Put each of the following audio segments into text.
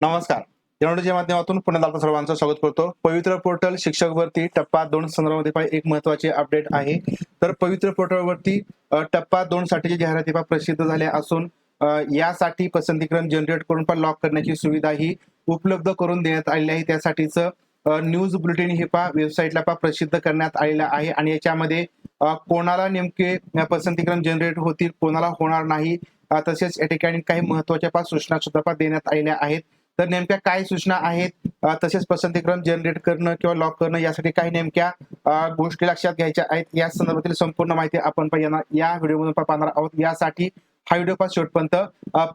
नमस्कार. जनोडीच्या माध्यमातून पुण्यात आपलं सर्वांचं स्वागत करतो. पवित्र पोर्टल शिक्षक भरती टप्पा दोन संदर्भामध्ये एक महत्त्वाचे अपडेट आहे. तर पवित्र पोर्टलवरती टप्पा दोन साठीची जाहिराती प्रसिद्ध झाल्या असून यासाठी पसंतीक्रम जनरेट करून पण लॉक करण्याची सुविधा ही उपलब्ध करून देण्यात आलेली आहे. त्यासाठीच न्यूज बुलेटिन हे पा वेबसाईटला पा प्रसिद्ध करण्यात आलेला आहे आणि याच्यामध्ये कोणाला नेमके पसंतीक्रम जनरेट होतील कोणाला होणार नाही तसेच या ठिकाणी काही महत्त्वाच्या पा सूचना सुद्धा पा देण्यात आलेल्या आहेत. तर नेमक्या काय सूचना आहेत? तसेच पसंतीक्रम जनरेट करणं किंवा लॉक करणं यासाठी काही नेमक्या गोष्टी लक्षात घ्यायच्या आहेत. या संदर्भातील संपूर्ण माहिती आपण या व्हिडिओमधून पाहणार आहोत. यासाठी हा व्हिडिओ पास शेवटपर्यंत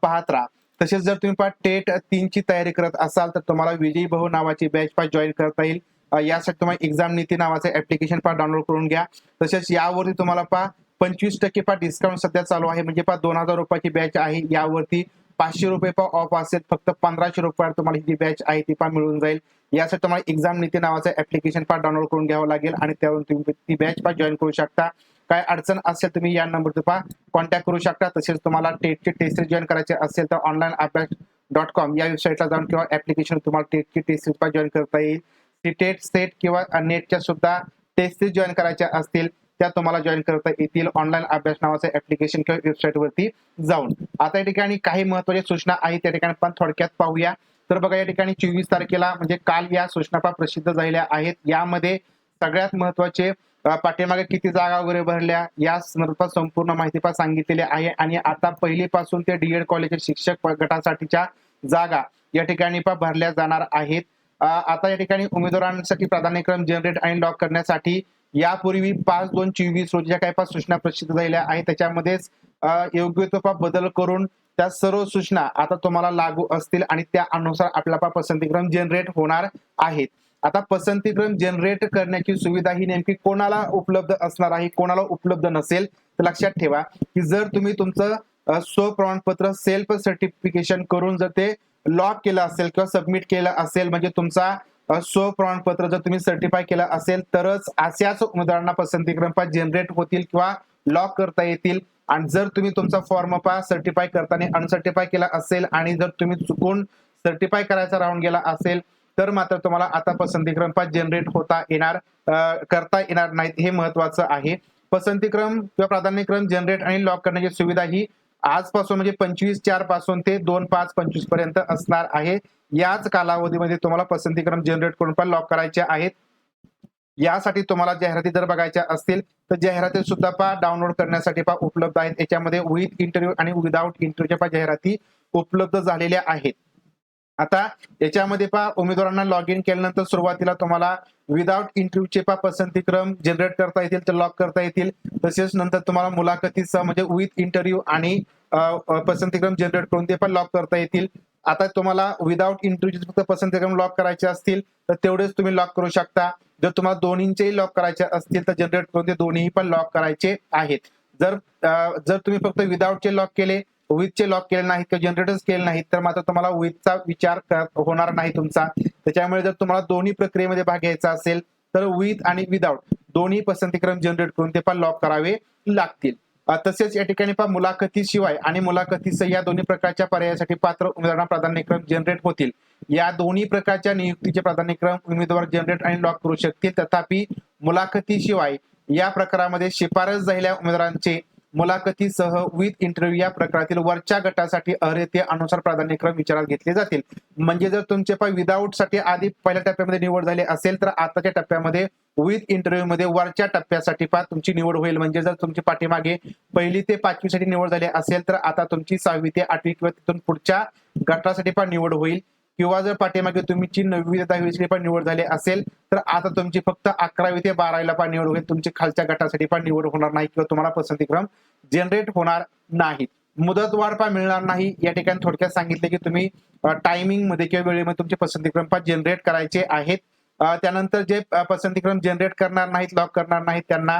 पाहत राहा. तसेच जर तुम्ही पहा टेट तीनची तयारी करत असाल तर तुम्हाला विजयी भाऊ नावाची बॅच पास जॉईन करता येईल. यासाठी तुम्हाला एक्झाम नीती नावाचं ऍप्लिकेशन पा डाउनलोड करून घ्या. तसेच यावरती तुम्हाला पहा पंचवीस टक्के पा डिस्काउंट सध्या चालू आहे. म्हणजे पा दोन हजार रुपयाची बॅच आहे. यावरती पाचशे रुपये पण ऑफ असेल फक्त पंधराशे रुपयावर तुम्हाला ही जी बॅच आहे ती पण मिळून जाईल. यासाठी तुम्हाला एक्झाम नीती नावाचं ऍप्लिकेशन पण डाउनलोड करून घ्यावं लागेल आणि त्यावरून तुम्ही ती बॅच पण जॉईन करू शकता. काय अडचण असेल तुम्ही या नंबरवर पा कॉन्टॅक्ट करू शकता. तसेच तुम्हाला टेटची टेस्ट जॉईन करायचे असेल तर ऑनलाईन अभ्यास डॉट कॉम या वेबसाईटला जाऊन किंवा ऍप्लिकेशन तुम्हाला टेटची टेस्ट पण जॉईन करता येईल. ती टेट सेट किंवा नेटच्या सुद्धा टेस्ट जॉईन करायच्या असतील. त्या तुम्हाला जॉईन करता येतील ऑनलाईन अभ्यास नावाचं ऍप्लिकेशन किंवा वेबसाईट वरती जाऊन. आता या ठिकाणी काही महत्त्वाच्या सूचना आहेत त्या ठिकाणी पण थोडक्यात पाहूया. तर बघा या ठिकाणी चोवीस तारखेला म्हणजे काल या सूचना पण प्रसिद्ध झालेल्या आहेत. यामध्ये सगळ्यात महत्त्वाचे पाठीमागे किती जागा वगैरे भरल्या या संदर्भात संपूर्ण माहिती पण सांगितलेली आहे. आणि आता पहिलीपासून ते डीएड कॉलेज शिक्षक गटासाठीच्या जागा या ठिकाणी पण भरल्या जाणार आहेत. आता या ठिकाणी उमेदवारांसाठी प्राधान्यक्रम जनरेट आणि लॉक करण्यासाठी यापूर्वी पाच दोन चोवीस रोजीच्या काही पाच सूचना प्रसिद्ध झालेल्या आहेत त्याच्यामध्येच योग्य तो बदल करून त्या सर्व सूचना आता तुम्हाला लागू असतील आणि त्या अनुसार आपला पसंतीक्रम जनरेट होणार आहेत. आता पसंतीक्रम जनरेट करण्याची सुविधा ही नेमकी कोणाला उपलब्ध असणार आहे कोणाला उपलब्ध नसेल तर लक्षात ठेवा की जर तुम्ही तुमचं स्व स्वप्रमाणपत्र सेल्फ सर्टिफिकेशन करून जर ते लॉक केलं असेल किंवा सबमिट केलं असेल म्हणजे तुमचा सो प्रमाणपत्र जर तुम्ही सर्टिफाय केलं असेल तरच अशाच उमेदवारांना पसंतीक्रम क्रमांक जनरेट होतील किंवा लॉक करता येतील. आणि जर तुम्ही तुमचा फॉर्म पा सर्टिफाय करताना अनसर्टिफाय केला असेल आणि जर तुम्ही चुकून सर्टिफाय करायचा राहून गेला असेल तर मात्र तुम्हाला आता पसंतीक्रम क्रमांक जनरेट होता येणार करता येणार नाहीत हे महत्वाचं आहे. पसंतीक्रम किंवा प्राधान्यक्रम जनरेट आणि लॉक करण्याची सुविधा ही आजपासून म्हणजे पंचवीस चारपासून ते दोन पाच पंचवीसपर्यंत असणार आहे. याच कालावधीमध्ये तुम्हाला पसंतीक्रम जनरेट करून पण लॉक करायचे आहेत. यासाठी तुम्हाला जाहिराती जर बघायच्या असतील तर जाहिराती सुद्धा पा डाउनलोड करण्यासाठी पा उपलब्ध आहेत. याच्यामध्ये विथ इंटरव्ह्यू आणि विदाऊट इंटरव्ह्यूच्या पा जाहिराती उपलब्ध झालेल्या आहेत. आता याच्यामध्ये पहा उमेदवारांना लॉग इन केल्यानंतर सुरुवातीला तुम्हाला विदाउट इंटरव्ह्यूचे पा पसंतीक्रम जनरेट करता येतील तर लॉक करता येतील. तसेच नंतर तुम्हाला मुलाखतीचा म्हणजे विथ इंटरव्ह्यू आणि पसंतीक्रम जनरेट करून ते पण लॉक करता येतील. आता तुम्हाला विदाउट इंटरव्ह्यूचे फक्त पसंतीक्रम लॉक करायचे असतील तर तेवढेच तुम्ही लॉक करू शकता. जर तुम्हाला दोन्हींचेही लॉक करायचे असतील तर जनरेट करून ते दोन्ही पण लॉक करायचे आहेत. जर जर तुम्ही फक्त विदाऊटचे लॉक केले विथचे लॉक केले नाहीत किंवा जनरेटर्स केले नाहीत तर मात्र तुम्हाला विथचा विचार होणार नाही तुमचा. त्याच्यामुळे जर तुम्हाला दोन्ही प्रक्रियेमध्ये भाग घ्यायचा असेल तर विथ आणि विदाऊट दोन्ही पसंतीक्रम जनरेट करून ते पण लॉक करावे लागतील. तसेच या ठिकाणी पहा मुलाखतीशिवाय आणि मुलाखतीसह या दोन्ही प्रकारच्या पर्यायासाठी पात्र उमेदवारांना प्राधान्यक्रम जनरेट होतील. या दोन्ही प्रकारच्या नियुक्तीचे प्राधान्यक्रम उमेदवार जनरेट आणि लॉक करू शकतील. तथापि मुलाखतीशिवाय या प्रकारामध्ये शिफारस झालेल्या उमेदवारांचे मुलाखतीसह विथ इंटरव्ह्यू या प्रकारातील वरच्या गटासाठी अर्हतेनुसार प्राधान्यक्रम विचारात घेतले जातील. म्हणजे जर तुमचे पण विदाऊटसाठी आधी पहिल्या टप्प्यामध्ये निवड झाली असेल तर आताच्या टप्प्यामध्ये विथ इंटरव्ह्यू मध्ये वरच्या टप्प्यासाठी पा तुमची निवड होईल. म्हणजे जर तुमची पाठीमागे पहिली ते पाचवी साठी निवड झाली असेल तर आता तुमची सहावी ते आठवी किंवा तिथून पुढच्या गटासाठी पण निवड होईल. किंवा जर पाठीमागे तुमची नववी ते दहावीची पण निवड झाली असेल तर आता तुमची फक्त अकरावी ते बारावीला पण निवड होईल. तुमची खालच्या गटासाठी पण निवड होणार नाही किंवा तुम्हाला पसंतीक्रम जनरेट होणार नाहीत मुदतवाढ पण मिळणार नाही. या ठिकाणी थोडक्यात सांगितले की तुम्ही टायमिंगमध्ये किंवा वेळेमध्ये तुमचे पसंतीक्रम पण जनरेट करायचे आहेत. त्यानंतर जे पसंतीक्रम जनरेट करणार नाहीत लॉक करणार नाहीत त्यांना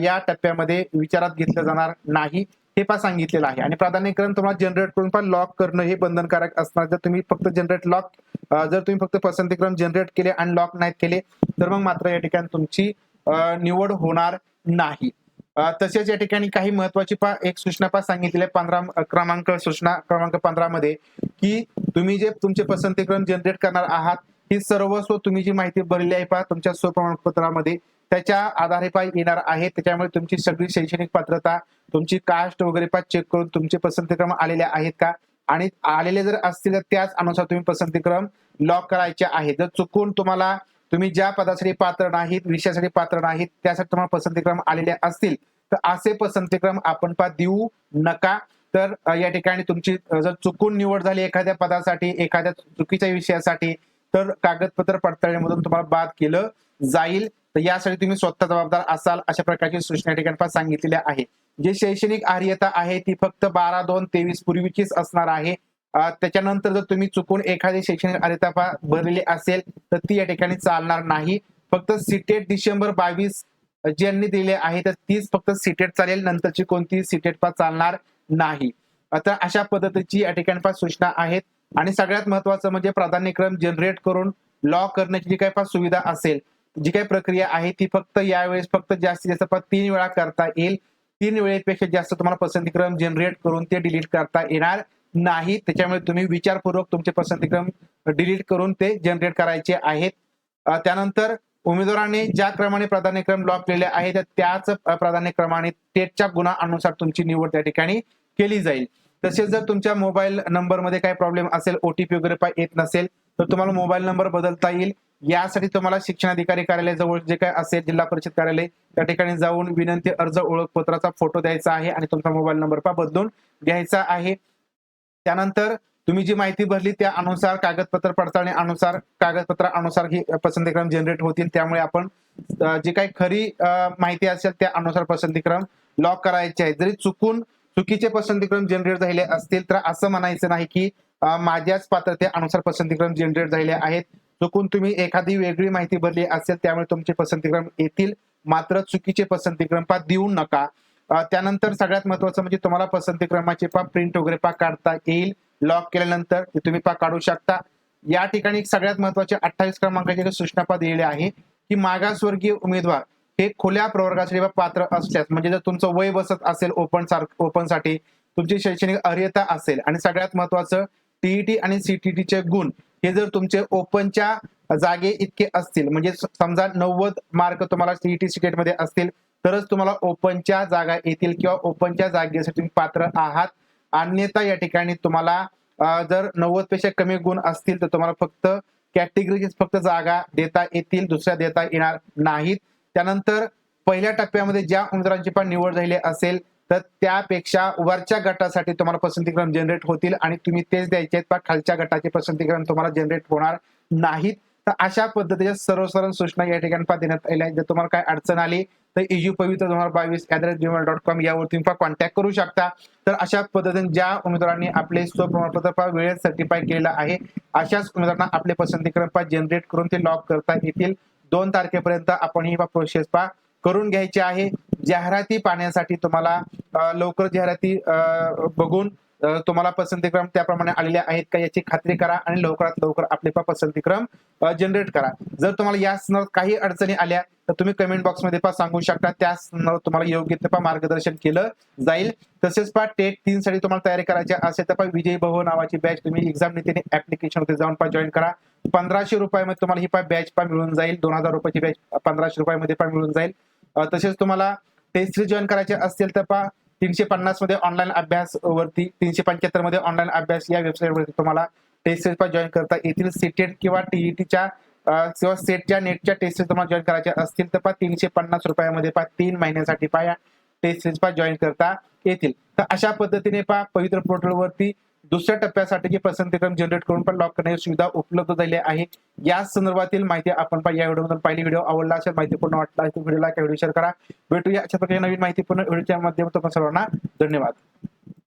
या टप्प्यामध्ये विचारात घेतलं जाणार नाही. हे पण सांगितलेलं आहे. आणि प्राधान्यक्रम तुम्हाला जनरेट करून पण लॉक करणं हे बंधनकारक असणार. जर तुम्ही फक्त जनरेट लॉक जर तुम्ही फक्त पसंतीक्रम जनरेट केले आणि लॉक नाहीत केले तर मग मात्र या ठिकाणी तुमची निवड होणार नाही. तसेच या ठिकाणी काही महत्वाची पा एक सूचना पा सांगितलेली आहे पंधरा क्रमांक सूचना क्रमांक पंधरा मध्ये की तुम्ही जे तुमचे पसंतीक्रम जनरेट करणार आहात ही सर्वस्व तुम्ही जी माहिती भरली आहे पहा तुमच्या स्वप्रमाणपत्रामध्ये त्याच्या आधारे पाय येणार आहे. त्याच्यामुळे तुमची सगळी शैक्षणिक पात्रता तुमची कास्ट वगैरे पा चेक करून तुमचे पसंतीक्रम आलेले आहेत का? आणि आलेले जर असतील तर त्याच अनुसार तुम्ही पसंतीक्रम लॉक करायचे आहे जर चुकून तुम्हाला तुम्ही ज्या पदासाठी पात्र नाहीत विषयासाठी पात्र नाहीत त्यासाठी तुम्हाला पसंतीक्रम आलेले असतील तर असे पसंतीक्रम आपण पा देऊ नका. तर या ठिकाणी तुमची जर चुकून निवड झाली एखाद्या पदासाठी एखाद्या चुकीच्या विषयासाठी तर कागदपत्र पडताळणीमधून तुम्हाला बाद केलं जाईल. तर यासाठी तुम्ही स्वतः जबाबदार असाल अशा प्रकारची सूचना या ठिकाणी पा सांगितलेल्या आहे. जे शैक्षणिक आर्यता आहे ती फक्त बारा दोन तेवीस पूर्वीचीच असणार आहे. त्याच्यानंतर जर तुम्ही चुकून एखादी शैक्षणिक आर्यता भरलेली असेल तर ती या ठिकाणी चालणार नाही. फक्त सिटेट डिसेंबर बावीस ज्यांनी दिले आहे तर तीच फक्त सिटेट चालेल. नंतरची कोणती सिटेट पा चालणार नाही. आता अशा पद्धतीची या ठिकाणी सूचना आहेत. आणि सगळ्यात महत्वाचं म्हणजे प्राधान्यक्रम जनरेट करून लॉ करण्याची जी काही फार सुविधा असेल जी काही प्रक्रिया आहे ती फक्त यावेळेस फक्त जास्तीत जास्त तीन वेळा करता येईल. तीन वेळेपेक्षा जास्त तुम्हाला पसंतीक्रम जनरेट करून ते डिलीट करता येणार नाही. त्याच्यामुळे तुम्ही विचारपूर्वक तुमचे पसंतीक्रम डिलीट करून ते जनरेट करायचे आहेत. त्यानंतर उमेदवाराने ज्या क्रमाने प्राधान्यक्रम लॉक केलेले आहे त्याच प्राधान्यक्रमाने टेटच्या गुणानुसार तुमची निवड त्या ठिकाणी केली जाईल. तसेच जर तुमच्या मोबाईल नंबरमध्ये काही प्रॉब्लेम असेल ओटीपी वगैरे येत नसेल तर तुम्हाला मोबाईल नंबर बदलता येईल. यासाठी तुम्हाला शिक्षणाधिकारी कार्यालयाजवळ जे काय असेल जिल्हा परिषद कार्यालय त्या ठिकाणी जाऊन विनंती अर्ज ओळखपत्राचा फोटो द्यायचा आहे आणि तुमचा मोबाईल नंबर पा बदलून घ्यायचा आहे. त्यानंतर तुम्ही जी माहिती भरली त्या अनुसार कागदपत्र पडताळणी अनुसार कागदपत्र अनुसार ही पसंतीक्रम जनरेट होतील. त्यामुळे आपण जी काही खरी माहिती असेल त्या अनुसार पसंतीक्रम लॉक करायचे आहे जरी चुकून चुकीचे पसंतीक्रम जनरेट झाले असतील तर असं म्हणायचं नाही की माझ्याच पात्रतेनुसार पसंतीक्रम जनरेट झाले आहेत. चुकून तुम्ही एखादी वेगळी माहिती भरली असेल त्यामुळे तुमचे पसंतीक्रम येतील. मात्र चुकीचे पसंतीक्रम पा देऊ नका. त्यानंतर सगळ्यात महत्वाचं म्हणजे तुम्हाला पसंतीक्रमाचे पा प्रिंट वगैरे पा काढता येईल. लॉक केल्यानंतर ते तुम्ही पा काढू शकता. या ठिकाणी सगळ्यात महत्त्वाचे अठ्ठावीस क्रमांकाचे सूचना पा दिलेली आहे की मागासवर्गीय उमेदवार हे खुल्या प्रवर्गासाठी पात्र असल्यास म्हणजे जर तुमचं वय बसत असेल ओपन सार ओपनसाठी तुमची शैक्षणिक अर्हता असेल आणि सगळ्यात महत्वाचं टीईटी आणि सीटीटीचे गुण हे जर तुमचे ओपनच्या जागे इतके असतील म्हणजे समजा नव्वद मार्क तुम्हाला सीईटी सीटेटमध्ये असतील तरच तुम्हाला ओपनच्या जागा येतील किंवा ओपनच्या जागेसाठी तुम्ही पात्र आहात. अन्यथा या ठिकाणी तुम्हाला जर नव्वदपेक्षा कमी गुण असतील तर तुम्हाला फक्त कॅटेगरीची फक्त जागा देता येतील दुसऱ्या देता येणार नाहीत. त्यानंतर पहिल्या टप्प्यामध्ये ज्या उमेदवारांची पण निवड झालेली असेल तर त्यापेक्षा वरच्या गटासाठी तुम्हाला पसंतीक्रम जनरेट होतील आणि तुम्ही तेच द्यायचे आहेत पण खालच्या गटाचे पसंतीक्रम तुम्हाला जनरेट होणार नाहीत. तर अशा पद्धतीच्या सर्व सूचना या ठिकाणी पा देण्यात आल्या आहेत. जर तुम्हाला काय अडचण आली तर इजू पवित्र दोन हजार बावीस ऍट जीमेल डॉट कॉम यावर तुम्ही कॉन्टॅक्ट करू शकता. तर अशा पद्धतीने ज्या उमेदवारांनी आपले स्वप्रमाणपत्र पा वेळेत सर्टिफाय केलेलं आहे अशाच उमेदवारांना आपले पसंतीक्रम पा जनरेट करून ते लॉक करता येतील. दोन तारखेपर्यंत आपण ही प्रोसेस पा करून घ्यायची आहे. जाहिराती पाहण्यासाठी तुम्हाला लवकर जाहिराती अ, बघून तुम्हाला पसंतीक्रम त्याप्रमाणे आलेले आहेत का याची खात्री करा आणि लवकरात लवकर आपले पसंतीक्रम जनरेट करा. जर तुम्हाला या संदर्भात काही अडचणी आल्या तर तुम्ही कमेंट बॉक्समध्ये पण सांगू शकता. त्या संदर्भात तुम्हाला योग्य ते पा मार्गदर्शन केलं जाईल. तसेच पा टेट तीन साठी तुम्हाला तयारी करायची असेल तर विजय भव नावाची बॅच तुम्ही एक्झाम नीतीने ऍप्लिकेशनमध्ये जाऊन पण जॉईन करा. पंधराशे रुपयामध्ये तुम्हाला ही पा बॅच पण मिळून जाईल. दोन हजार रुपयाची बॅच पंधराशे रुपयामध्ये पण मिळून जाईल. तसेच तुम्हाला टेस्ट जॉईन करायचे असतील तर पा तीनशे पन्नासमध्ये ऑनलाईन अभ्यास वरती तीनशे पंच्याहत्तरमध्ये ऑनलाईन अभ्यास या वेबसाईट वरती तुम्हाला टेस्ट सिरीज जॉईन करता येतील. सीटेट किंवा टीईटीच्या किंवा सेटच्या नेटच्या टेस्ट तुम्हाला जॉईन करायच्या असतील तर पहा तीनशे पन्नास रुपयामध्ये पहा तीन महिन्यासाठी पहा या टेस्ट सिरीज जॉईन करता येतील. तर अशा पद्धतीने पहा पवित्र पोर्टलवरती दुसऱ्या टप्प्यासाठी पसंतीक्रम जनरेट करून पण लॉक करण्याची सुविधा उपलब्ध झाली आहे. या संदर्भातील माहिती आपण या व्हिडिओमधून पहिली व्हिडिओ आवडला असेल माहिती पूर्ण वाटला व्हिडिओला व्हिडिओ शेअर करा. भेटूया अशा प्रकारे नवीन माहिती पूर्ण व्हिडिओच्या माध्यमातून सर्वांना. धन्यवाद.